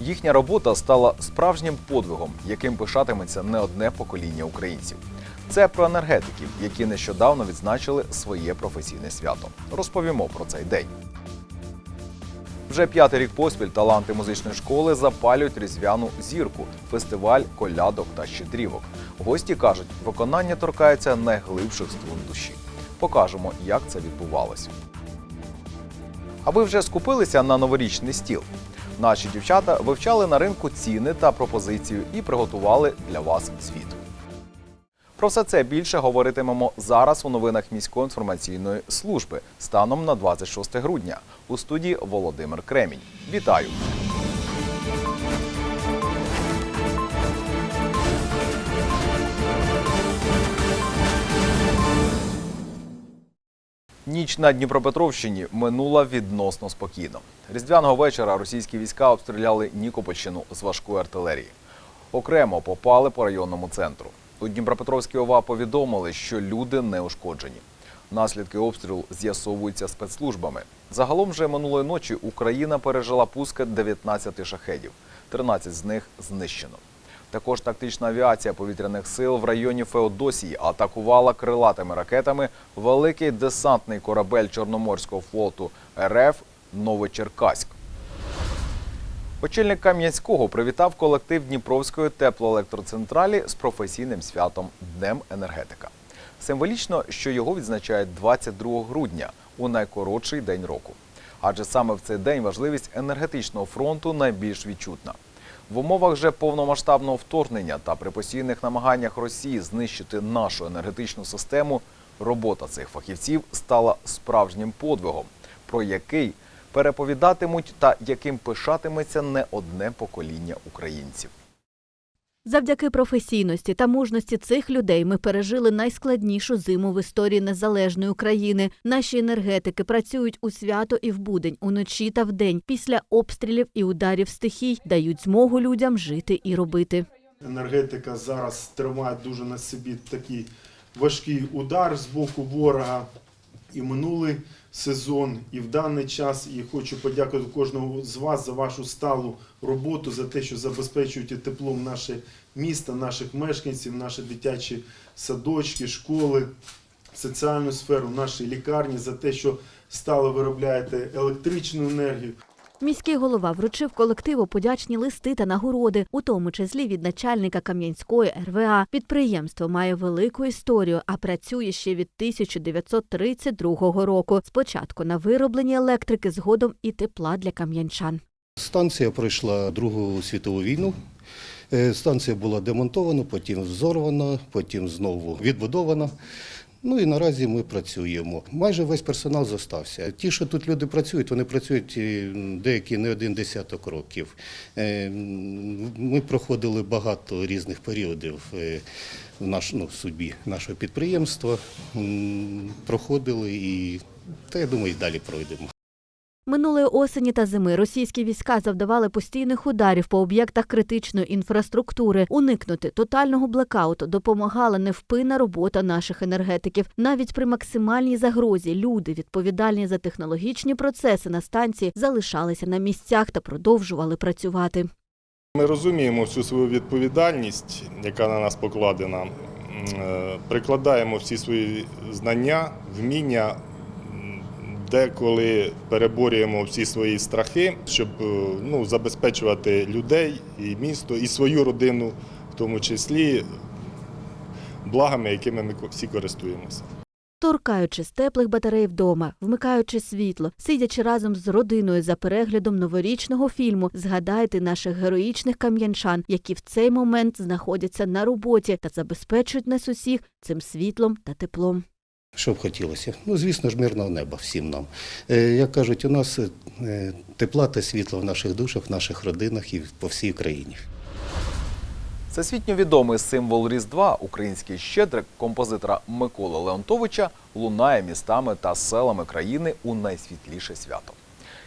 Їхня робота стала справжнім подвигом, яким пишатиметься не одне покоління українців. Це про енергетиків, які нещодавно відзначили своє професійне свято. Розповімо про цей день. Вже п'ятий рік поспіль таланти музичної школи запалюють різдвяну зірку фестиваль колядок та щедрівок. Гості кажуть, виконання торкається найглибших струн душі. Покажемо, як це відбувалось. А ви вже скупилися на новорічний стіл? Наші дівчата вивчали на ринку ціни та пропозицію і приготували для вас звіт. Про все це більше говоритимемо зараз у новинах міської інформаційної служби станом на 26 грудня. У студії Володимир Кремінь. Вітаю! Ніч на Дніпропетровщині минула відносно спокійно. Різдвяного вечора російські війська обстріляли Нікопольщину з важкої артилерії. Окремо попали по районному центру. У Дніпропетровській ОВА повідомили, що люди не ушкоджені. Наслідки обстрілу з'ясовуються спецслужбами. Загалом вже минулої ночі Україна пережила пуски 19 шахедів. 13 з них знищено. Також тактична авіація повітряних сил в районі Феодосії атакувала крилатими ракетами великий десантний корабель Чорноморського флоту РФ Новочеркаськ. Очільник Кам'янського привітав колектив Дніпровської теплоелектроцентралі з професійним святом Днем енергетика. Символічно, що його відзначають 22 грудня у найкоротший день року. Адже саме в цей день важливість енергетичного фронту найбільш відчутна. В умовах же повномасштабного вторгнення та при постійних намаганнях Росії знищити нашу енергетичну систему, робота цих фахівців стала справжнім подвигом, про який переповідатимуть та яким пишатиметься не одне покоління українців. Завдяки професійності та мужності цих людей ми пережили найскладнішу зиму в історії незалежної України. Наші енергетики працюють у свято і в будень, уночі та вдень. Після обстрілів і ударів стихій дають змогу людям жити і робити. енергетика зараз тримає дуже на собі такий важкий удар з боку ворога. І минулий сезон, і в даний час. І хочу подякувати кожному з вас за вашу сталу роботу, за те, що забезпечуєте теплом наше місто, наших мешканців, наші дитячі садочки, школи, соціальну сферу, наші лікарні, за те, що стало виробляєте електричну енергію. Міський голова вручив колективу подячні листи та нагороди, у тому числі від начальника Кам'янської РВА. Підприємство має велику історію, а працює ще від 1932 року. Спочатку на виробленні електрики, згодом і тепла для кам'янчан. Станція пройшла Другу світову війну. Е, Станція була демонтована, потім взорвана, потім знову відбудована. Ну і наразі ми працюємо. Майже весь персонал зостався. Ті, що тут люди працюють, вони працюють е, деякі не один десяток років. Е, Ми проходили багато різних періодів в наш, ну, судьбі нашого підприємства. Проходили і, та я думаю, і далі пройдемо. Минулої осені та зими російські війська завдавали постійних ударів по об'єктах критичної інфраструктури. Уникнути тотального блекауту допомагала невпинна робота наших енергетиків. Навіть при максимальній загрозі люди, відповідальні за технологічні процеси на станції, залишалися на місцях та продовжували працювати. Ми розуміємо всю свою відповідальність, яка на нас покладена. Е, Прикладаємо всі свої знання, вміння, деколи переборюємо всі свої страхи, щоб е, ну, забезпечувати людей і місто, і свою родину, в тому числі благами, якими ми всі користуємося. Торкаючись теплих батарей вдома, вмикаючи світло, сидячи разом з родиною за переглядом новорічного фільму, згадайте наших героїчних кам'янчан, які в цей момент знаходяться на роботі та забезпечують нас усіх цим світлом та теплом. Що б хотілося? Ну, звісно ж, мирного неба всім нам. Е, Як кажуть, у нас е, тепла та світла в наших душах, в наших родинах і по всій країні. Всесвітньо відомий символ Різдва, український щедрик композитора Миколи Леонтовича, лунає містами та селами країни у найсвітліше свято.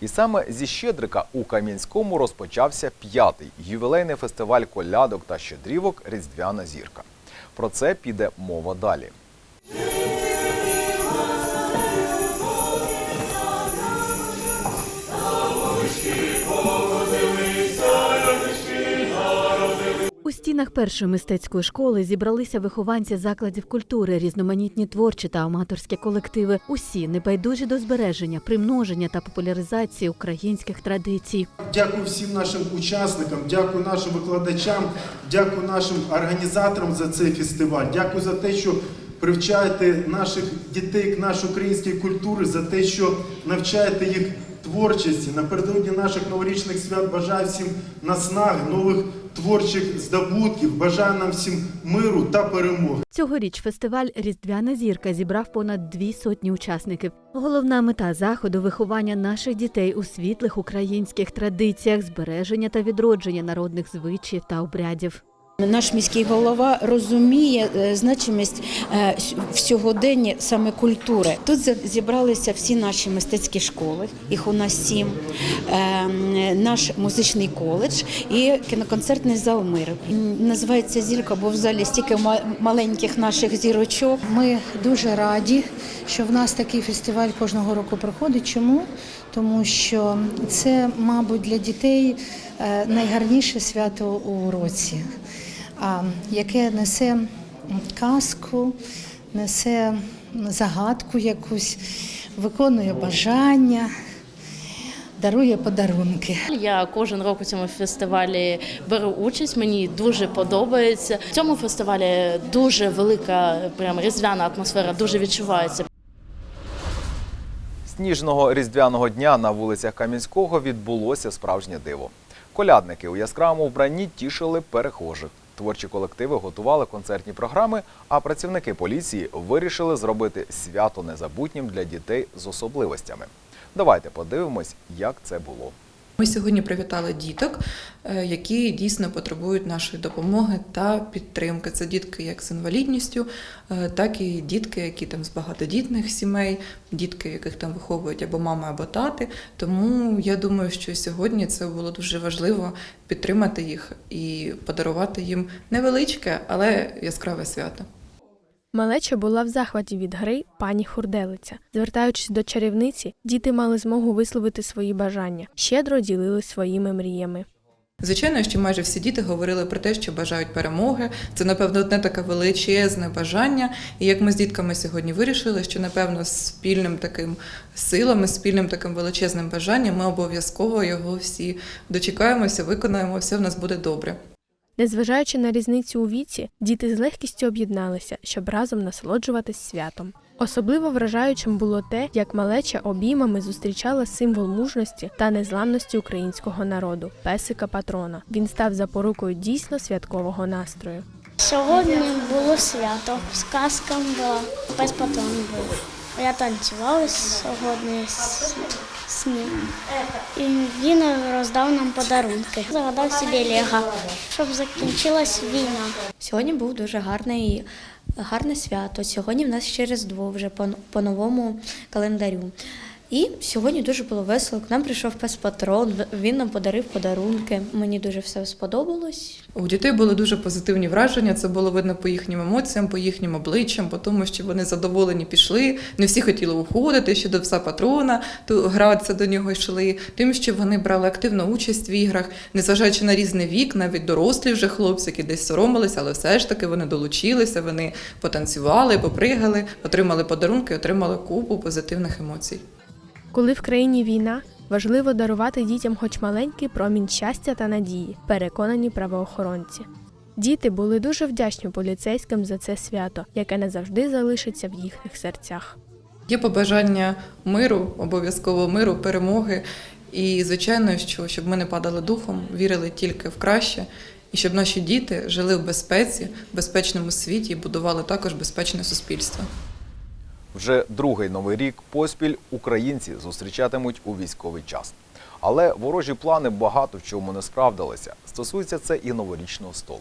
І саме зі Щедрика у Кам'янському розпочався п'ятий ювілейний фестиваль колядок та щедрівок Різдвяна зірка. Про це піде мова далі. Стінах першої мистецької школи зібралися вихованці закладів культури, різноманітні творчі та аматорські колективи. Усі небайдужі до збереження, примноження та популяризації українських традицій. Дякую всім нашим учасникам, дякую нашим викладачам, дякую нашим організаторам за цей фестиваль. Дякую за те, що привчаєте наших дітей к нашій українській культурі, за те, що навчаєте їх творчості. Напередодні наших новорічних свят бажаю всім наснаги, нових творчих здобутків. Бажаю нам всім миру та перемоги. Цьогоріч фестиваль Різдвяна зірка зібрав понад дві сотні учасників. Головна мета заходу виховання наших дітей у світлих українських традиціях, збереження та відродження народних звичаїв та обрядів. Наш міський голова розуміє е, значимість е, в сьогоденні саме культури. Тут зібралися всі наші мистецькі школи, їх у нас сім, е, наш музичний коледж і кіноконцертний зал мир. Називається зірка, бо в залі стільки ма- маленьких наших зірочок. Ми дуже раді, що в нас такий фестиваль кожного року проходить. Чому? Тому що це, мабуть, для дітей е, найгарніше свято у році, яке несе казку, несе загадку якусь, виконує бажання, дарує подарунки. Я кожен рок у цьому фестивалі беру участь. Мені дуже подобається. В цьому фестивалі дуже велика, прям різдвяна атмосфера, дуже відчувається. Сніжного різдвяного дня на вулицях Кам'янського відбулося справжнє диво. Колядники у яскравому вбранні тішили перехожих. Творчі колективи готували концертні програми, а працівники поліції вирішили зробити свято незабутнім для дітей з особливостями. Давайте подивимось, як це було. Ми сьогодні привітали діток, е, які дійсно потребують нашої допомоги та підтримки. Це дітки як з інвалідністю, е, так і дітки, які там з багатодітних сімей, дітки, яких там виховують або мами, або тати. Тому я думаю, що сьогодні це було дуже важливо підтримати їх і подарувати їм невеличке, але яскраве свято. Малеча була в захваті від гри пані Хурделиця. Звертаючись до чарівниці, діти мали змогу висловити свої бажання, щедро ділились своїми мріями. Звичайно, що майже всі діти говорили про те, що бажають перемоги. Це, напевно, одне таке величезне бажання. І як ми з дітками сьогодні вирішили, що напевно спільним таким силами, спільним таким величезним бажанням, ми обов'язково його всі дочекаємося, виконаємо, все в нас буде добре. Незважаючи на різницю у віці, діти з легкістю об'єдналися, щоб разом насолоджуватись святом. Особливо вражаючим було те, як малеча обіймами зустрічала символ мужності та незламності українського народу песика патрона. Він став запорукою дійсно святкового настрою. Сьогодні було свято, сказка була, пес патрон був. Я танцювала сьогодні з. І він роздав нам подарунки. Загадав собі Лего, щоб закінчилась війна. Сьогодні був дуже гарний, гарне свято. Сьогодні в нас ще Різдво вже по, по новому календарю. І сьогодні дуже було весело. К нам прийшов пес патрон, він нам подарив подарунки. Мені дуже все сподобалось. У дітей були дуже позитивні враження. Це було видно по їхнім емоціям, по їхнім обличчям, по тому, що вони задоволені пішли. Не всі хотіли уходити ще до пса патрона, то гратися до нього йшли. Тим, що вони брали активну участь в іграх, незважаючи на різний вік, навіть дорослі вже хлопці, які десь соромилися, але все ж таки вони долучилися, вони потанцювали, попригали, отримали подарунки, отримали купу позитивних емоцій. Коли в країні війна, важливо дарувати дітям хоч маленький промінь щастя та надії, переконані правоохоронці. Діти були дуже вдячні поліцейським за це свято, яке назавжди залишиться в їхніх серцях. Є побажання миру, обов'язково миру, перемоги. І, звичайно, що щоб ми не падали духом, вірили тільки в краще, і щоб наші діти жили в безпеці, в безпечному світі і будували також безпечне суспільство. Вже другий новий рік поспіль українці зустрічатимуть у військовий час. Але ворожі плани багато в чому не справдилися. Стосується це і новорічного столу.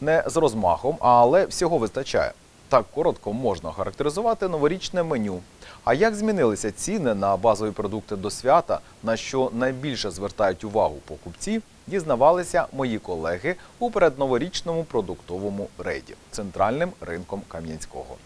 Не з розмахом, але всього вистачає. Так коротко можна характеризувати новорічне меню. А як змінилися ціни на базові продукти до свята, на що найбільше звертають увагу покупці, дізнавалися мої колеги у передноворічному продуктовому рейді центральним ринком Кам'янського.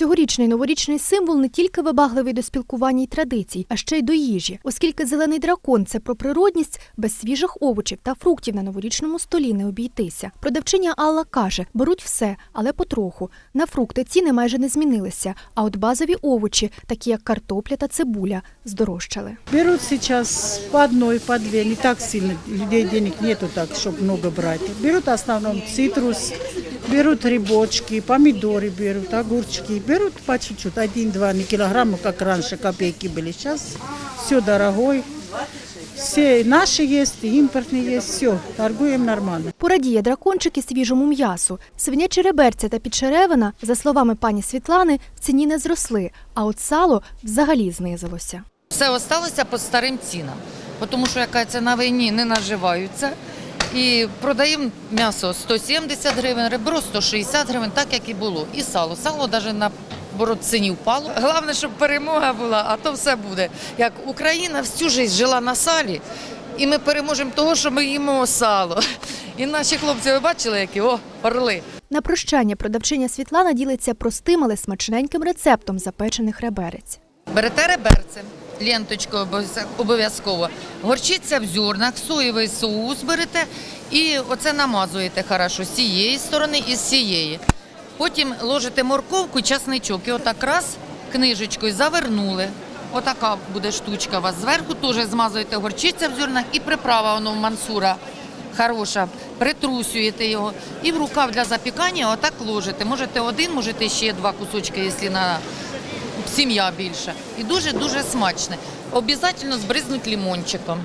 Цьогорічний новорічний символ не тільки вибагливий до спілкування й традицій, а ще й до їжі, оскільки зелений дракон це про природність, без свіжих овочів та фруктів на новорічному столі не обійтися. Продавчиня Алла каже, беруть все, але потроху. На фрукти ціни майже не змінилися, а от базові овочі, такі як картопля та цибуля, здорожчали. Берут сейчас по одной, по две, не так сильно, людей денег нету так, чтобы много брать. Берут в основном цитрус, берут грибочки, помидоры берут, огурчики, берут по чуть-чуть, один-два не килограмма, как раньше копейки были. Сейчас все дорогой, все наши есть, и импортные есть, все, торгуем нормально. Порадіє дракончик і свіжому м'ясу. Свинячі реберця та підчеревина, за словами пані Світлани, в ціні не зросли, а от сало взагалі знизилося. Все осталося по старим цінам, тому що яка це на війні не наживаються. І продаємо м'ясо 170 гривень, ребро 160 гривень, так як і було. І сало. Сало навіть на ціні впало. Головне, щоб перемога була, а то все буде. Як Україна всю життя жила на салі, і ми переможемо того, що ми їмо сало. І наші хлопці, ви бачили, які о, орли. На прощання продавчиня Світлана ділиться простим, але смачненьким рецептом запечених реберець. Берете реберце, ленточкою обов'язково- горчиця в зернах, соєвий соус берете і оце намазуєте хорошо з цієї сторони і з цієї. Потім ложите морковку часничок. І отак раз книжечкою завернули. Отака буде штучка у вас. Зверху теж змазуєте горчиця в зернах і приправа воно в мансура хороша. Притрусюєте його і в рукав для запікання отак ложите. Можете один, можете ще два кусочки, якщо на сім'я більша. І дуже-дуже смачне. Обязательно збризнуть лимончиком.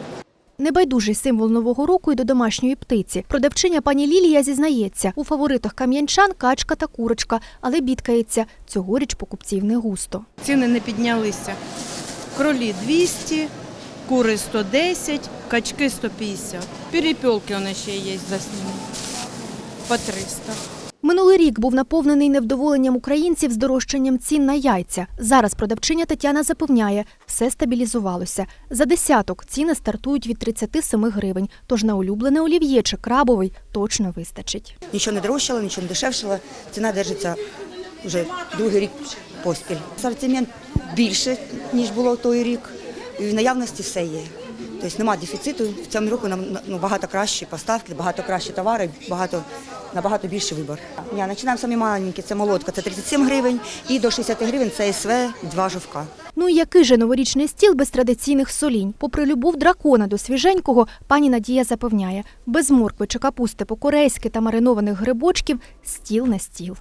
Небайдужий символ нового року і до домашньої птиці. Продавчиня пані Лілія зізнається, у фаворитах кам'янчан качка та курочка, але бідкається, цьогоріч покупців не густо. Ціни не піднялися. Кролі 200, кури 110, качки 150. Перепілки вони ще є за. По 300. Минулий рік був наповнений невдоволенням українців здорожчанням цін на яйця. Зараз продавчиня Тетяна запевняє, все стабілізувалося. За десяток ціни стартують від 37 гривень, тож на улюблене олів'є чи крабовий точно вистачить. Нічого не дорожчало, нічого не дешевшало. Ціна держиться вже другий рік поспіль. Асортимент більше, ніж було той рік. І в наявності все є. Тобто немає дефіциту. В цьому року нам ну, багато кращі поставки, багато кращі товари, багато, набагато більший вибір. Ні, починаємо самі маленькі. Це молотка, це 37 гривень, і до 60 гривень це СВ, два жовка. Ну який же новорічний стіл без традиційних солінь? Попри любов дракона до свіженького, пані Надія запевняє, без моркви чи капусти по-корейськи та маринованих грибочків стіл на стіл.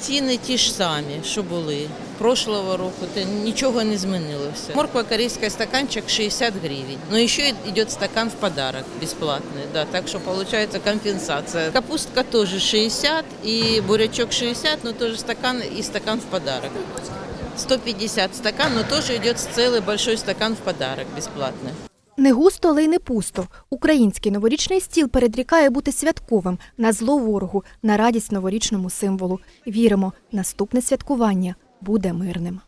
Ціни ті ж самі, що були. Прошлого року нічого не змінилося. Морква корейська стаканчик 60 гривень. Ну ще йде стакан в подарок безплатний. Да, так що виходить компенсація. Капустка теж 60 і бурячок 60, ну теж стакан і стакан в подарок. 150 стакан, но тоже идет целый большой стакан в подарок бесплатный. Не густо, але й не пусто. Український новорічний стіл передрікає бути святковим на зло ворогу, на радість новорічному символу. Віримо, наступне святкування буде мирним.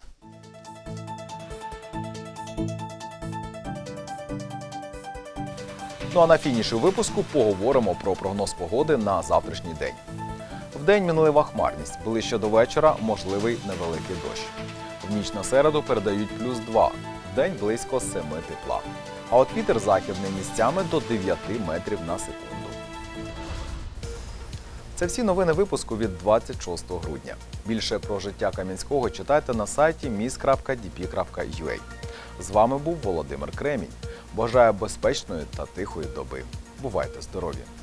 Ну а на фініші випуску поговоримо про прогноз погоди на завтрашній день. Вдень мінлива хмарність, ближче до вечора можливий невеликий дощ. В ніч на середу передають плюс 2, вдень близько 7 тепла. А от вітер західний місцями до 9 метрів на секунду. Це всі новини випуску від 26 грудня. Більше про життя Кам'янського читайте на сайті mis.dp.ua. З вами був Володимир Кремінь. Бажаю безпечної та тихої доби. Бувайте здорові!